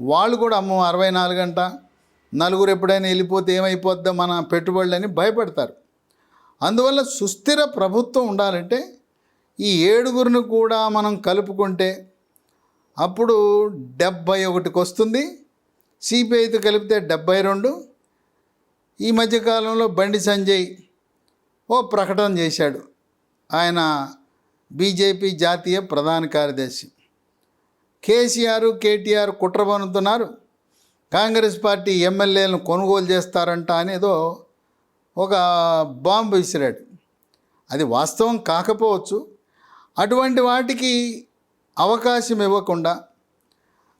వాళ్ళు కూడా అమ్మో అరవై నాలుగు గంట నలుగురు ఎప్పుడైనా వెళ్ళిపోతే ఏమైపోద్దో మన పెట్టుబడులని భయపడతారు. అందువల్ల సుస్థిర ప్రభుత్వం ఉండాలంటే ఈ ఏడుగురిని కూడా మనం కలుపుకుంటే అప్పుడు డెబ్బై ఒకటికి వస్తుంది. సిపిఐతో కలిపితే డెబ్బై రెండు. ఈ మధ్యకాలంలో బండి సంజయ్ ఓ ప్రకటన చేశాడు. ఆయన బీజేపీ జాతీయ ప్రధాన కార్యదర్శి. కేసీఆర్ కేటీఆర్ కుట్ర పనుతున్నారు కాంగ్రెస్ పార్టీ ఎమ్మెల్యేలను కొనుగోలు చేస్తారంట అనేదో ఒక బాంబు విసిరాడు. అది వాస్తవం కాకపోవచ్చు. అటువంటి వాటికి అవకాశం ఇవ్వకుండా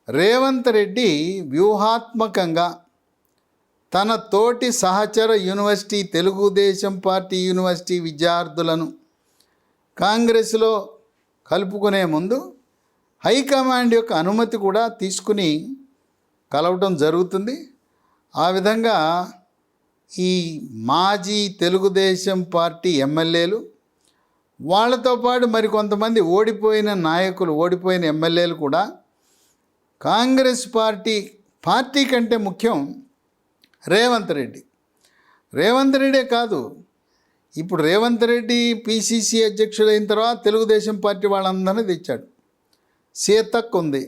రేవంత్ రెడ్డి వ్యూహాత్మకంగా తన తోటి సహచర యూనివర్సిటీ తెలుగుదేశం పార్టీ యూనివర్సిటీ విద్యార్థులను కాంగ్రెస్లో కలుపుకునే ముందు హైకమాండ్ యొక్క అనుమతి కూడా తీసుకుని కలవటం జరుగుతుంది. ఆ విధంగా ఈ మాజీ తెలుగుదేశం పార్టీ ఎమ్మెల్యేలు వాళ్ళతో పాటు మరికొంతమంది ఓడిపోయిన నాయకులు ఓడిపోయిన ఎమ్మెల్యేలు కూడా కాంగ్రెస్ పార్టీ పార్టీ కంటే ముఖ్యం రేవంత్ రెడ్డి. రేవంత్ రెడ్డే కాదు ఇప్పుడు రేవంత్ రెడ్డి పిసిసి అధ్యక్షుడైన తర్వాత తెలుగుదేశం పార్టీ వాళ్ళందరినీ తెచ్చాడు. సీతక్ ఉంది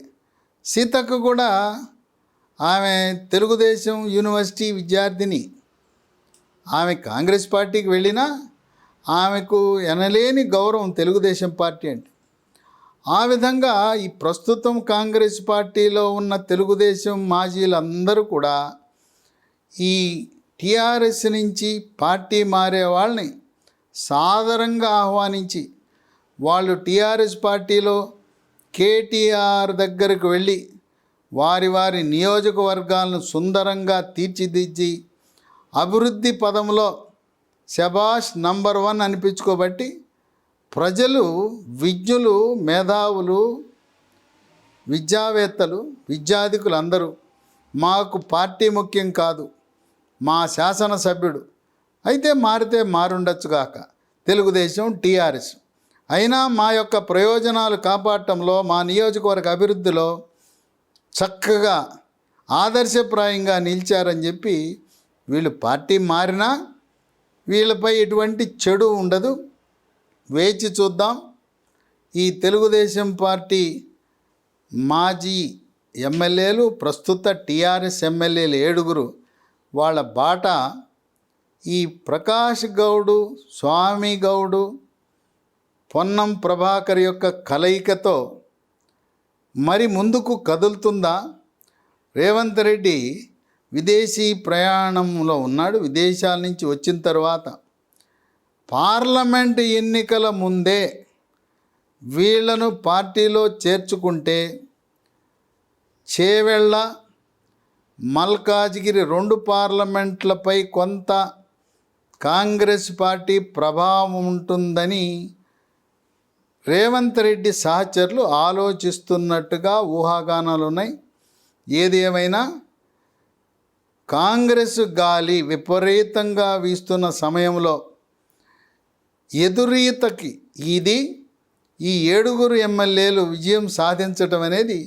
సీతక్క కూడా ఆమె తెలుగుదేశం యూనివర్సిటీ విద్యార్థిని. ఆమె కాంగ్రెస్ పార్టీకి వెళ్ళినా ఆమెకు ఎనలేని గౌరవం తెలుగుదేశం పార్టీ అంటే. ఆ విధంగా ఈ ప్రస్తుతం కాంగ్రెస్ పార్టీలో ఉన్న తెలుగుదేశం మాజీలందరూ కూడా ఈ టీఆర్ఎస్ నుంచి పార్టీ మారే వాళ్ళని సాదరంగా ఆహ్వానించి వాళ్ళు టీఆర్ఎస్ పార్టీలో కేటీఆర్ దగ్గరకు వెళ్ళి వారి వారి నియోజకవర్గాలను సుందరంగా తీర్చిదిద్ది అభివృద్ధి పదంలో శబాష్ నంబర్ వన్ అనిపించుకోబట్టి ప్రజలు విజ్ఞులు మేధావులు విద్యావేత్తలు విద్యాధికులు అందరూ మాకు పార్టీ ముఖ్యం కాదు మా శాసనసభ్యుడు. అయితే మారితే మారుండొచ్చుగాక తెలుగుదేశం టీఆర్ఎస్. అయినా మా యొక్క ప్రయోజనాలు కాపాడటంలో మా నియోజకవర్గ అభివృద్ధిలో చక్కగా ఆదర్శప్రాయంగా నిలిచారని చెప్పి వీళ్ళు పార్టీ మారినా వీళ్ళపై ఎటువంటి చెడు ఉండదు. వేచి చూద్దాం. ఈ తెలుగుదేశం పార్టీ మాజీ ఎమ్మెల్యేలు ప్రస్తుత టీఆర్ఎస్ ఎమ్మెల్యేలు ఏడుగురు వాళ్ళ బాట ఈ ప్రకాష్ గౌడు స్వామి గౌడు పొన్నం ప్రభాకర్ యొక్క కలయికతో మరి ముందుకు కదులుతుందా? రేవంత్ రెడ్డి విదేశీ ప్రయాణంలో ఉన్నాడు విదేశాల నుంచి వచ్చిన తర్వాత పార్లమెంట్ ఎన్నికల ముందే వీళ్ళను పార్టీలో చేర్చుకుంటే చేవెళ్ళ మల్కాజ్గిరి రెండు పార్లమెంట్లపై కొంత కాంగ్రెస్ పార్టీ ప్రభావం ఉంటుందని రేవంత్ రెడ్డి సహచరులు ఆలోచిస్తున్నట్టుగా ఊహాగానాలు ఉన్నాయి ఏది ఏమైనా? కాంగ్రెస్ గాలి విపరీతంగా వీస్తున్న సమయంలో ఎదురీతకి ఇది ఈ ఏడుగురు ఎమ్మెల్యేలు విజయం సాధించటం అనేది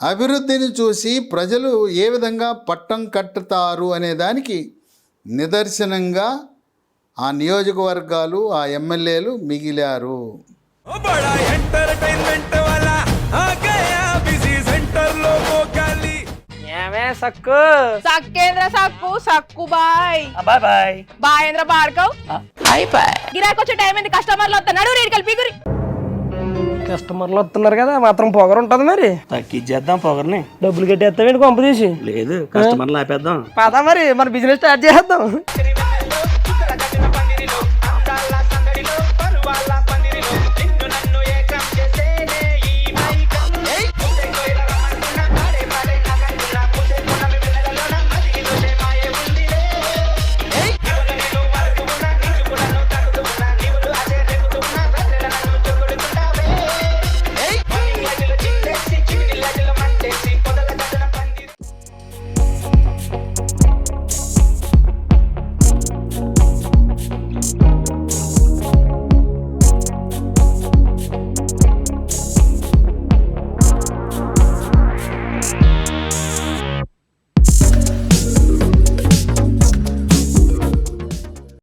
అభివృద్ధిని చూసి ప్రజలు ఏ విధంగా పట్టం కట్టుతారు అనే దానికి నిదర్శనంగా ఆ నియోజకవర్గాలు ఆ ఎమ్మెల్యేలు మిగిలారు. ఎంటర్టైన్మెంట్ వాళ్ళ ఆ గయా బిజీ సెంటర్ ఏమే సక్కు సక్కేంద్ర సక్కు సక్కు బాయ్ బాయ్ బాయ్ బాయేంద్ర భార్గవ్ బాయ్ బాయ్ గిరాకి వచ్చే టైం ఏంది? కస్టమర్లు వస్తా నడు కలిపి పిగురి. కస్టమర్లు వస్తున్నారు కదా మాత్రం పొగరు ఉంటుంది మరి. తగ్గిచ్చేద్దాం పొగర్ని. డబ్బులు కట్టేస్తామేంటి పంపు తీసి? లేదు కస్టమర్లు ఆపేద్దాం పదా మరి మన బిజినెస్ స్టార్ట్ చేద్దాం.